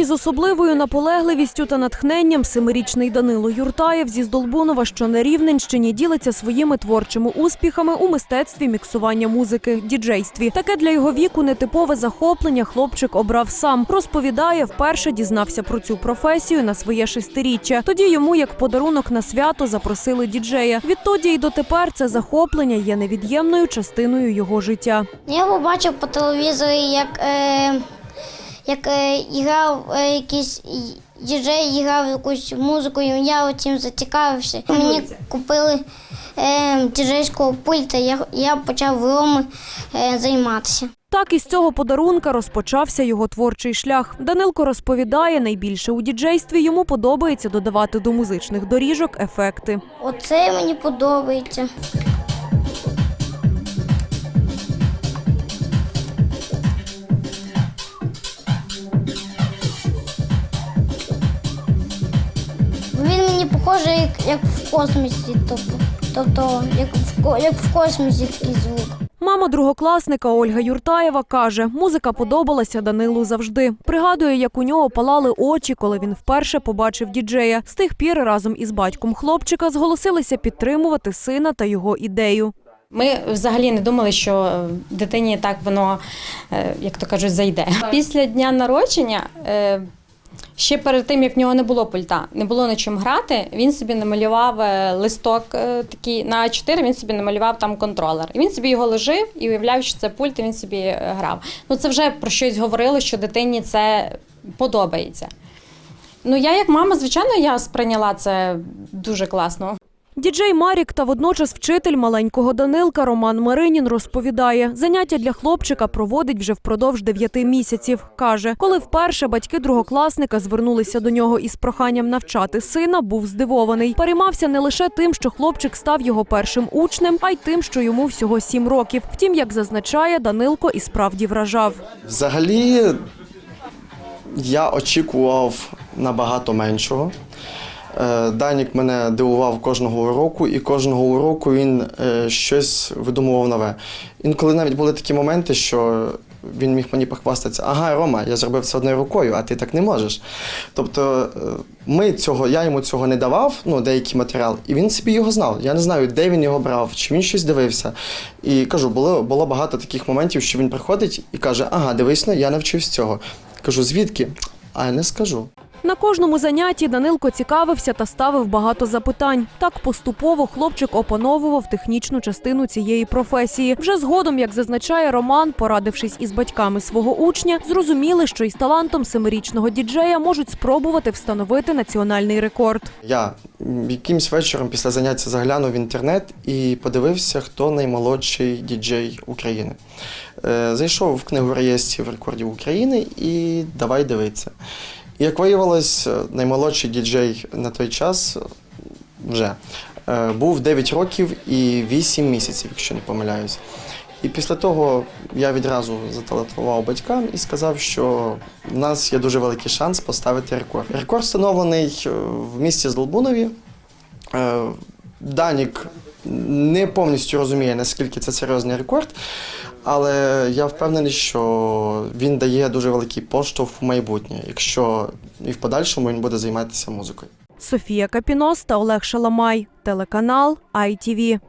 Із особливою наполегливістю та натхненням семирічний Данило Юртаєв зі Здолбунова, що на Рівненщині, ділиться своїми творчими успіхами у мистецтві міксування музики, діджействі. Таке для його віку нетипове захоплення хлопчик обрав сам. Розповідає, вперше дізнався про цю професію на своє шестиріччя. Тоді йому, як подарунок на свято, запросили діджея. Відтоді й дотепер це захоплення є невід'ємною частиною його життя. Я побачив по телевізорі, як, е, як е, грав е, якийсь діджей, грав якусь музику, і я цим зацікавився. Мені купили е, діджейського пульта, я, я почав громи е, займатися. Так із цього подарунка розпочався його творчий шлях. Данилко розповідає, найбільше у діджействі йому подобається додавати до музичних доріжок ефекти. Оце мені подобається. Він як, як в космосі, тобто, тобто як, в, як в космосі такий звук. Мама другокласника Ольга Юртаєва каже, музика подобалася Данилу завжди. Пригадує, як у нього палали очі, коли він вперше побачив діджея. З тих пір разом із батьком хлопчика зголосилися підтримувати сина та його ідею. Ми взагалі не думали, що е, дитині так воно, е, як то кажуть, зайде. Після дня народження, е, ще перед тим, як в нього не було пульта, не було на чим грати, він собі намалював е, листок е, такий на А4, він собі намалював там контролер. І він собі його лежив і уявляв, що це пульт, і він собі е, грав. Ну це вже про щось говорило, що дитині це подобається. Ну, я як мама, звичайно, я сприйняла це дуже класно. Діджей Марік та водночас вчитель маленького Данилка Роман Маринін розповідає, заняття для хлопчика проводить вже впродовж дев'яти місяців. Каже, коли вперше батьки другокласника звернулися до нього із проханням навчати сина, був здивований. Переймався не лише тим, що хлопчик став його першим учнем, а й тим, що йому всього сім років. Втім, як зазначає, Данилко і справді вражав. Взагалі, я очікував набагато меншого. Е, Данік мене дивував кожного уроку, і кожного уроку він е, щось видумував нове. Інколи навіть були такі моменти, що він міг мені похвастатися, ага, Рома, я зробив це одною рукою, а ти так не можеш. Тобто е, ми цього, я йому цього не давав, ну, деякий матеріал, і він собі його знав. Я не знаю, де він його брав, чи він щось дивився. І кажу, було, було багато таких моментів, що він приходить і каже, ага, дивись, ну, я навчився цього. Кажу, звідки? А я не скажу. На кожному занятті Данилко цікавився та ставив багато запитань. Так поступово хлопчик опановував технічну частину цієї професії. Вже згодом, як зазначає Роман, порадившись із батьками свого учня, зрозуміли, що із талантом семирічного діджея можуть спробувати встановити національний рекорд. Я якимсь вечором після заняття заглянув в інтернет і подивився, хто наймолодший діджей України. Е, Зайшов в книгу реєстрів рекордів України і давай дивитися. Як виявилось, е, наймолодший діджей на той час е, вже е, був 9 років і 8 місяців, якщо не помиляюсь. І після того я відразу зателефонував батькам і сказав, що в нас є дуже великий шанс поставити рекорд. Рекорд встановлений в місті Злобунові. Е, Данік не повністю розуміє, наскільки це серйозний рекорд, але я впевнений, що він дає дуже великий поштовх в майбутнє, якщо і в подальшому він буде займатися музикою. Софія Капінос та Олег Шаламай. Телеканал ITV.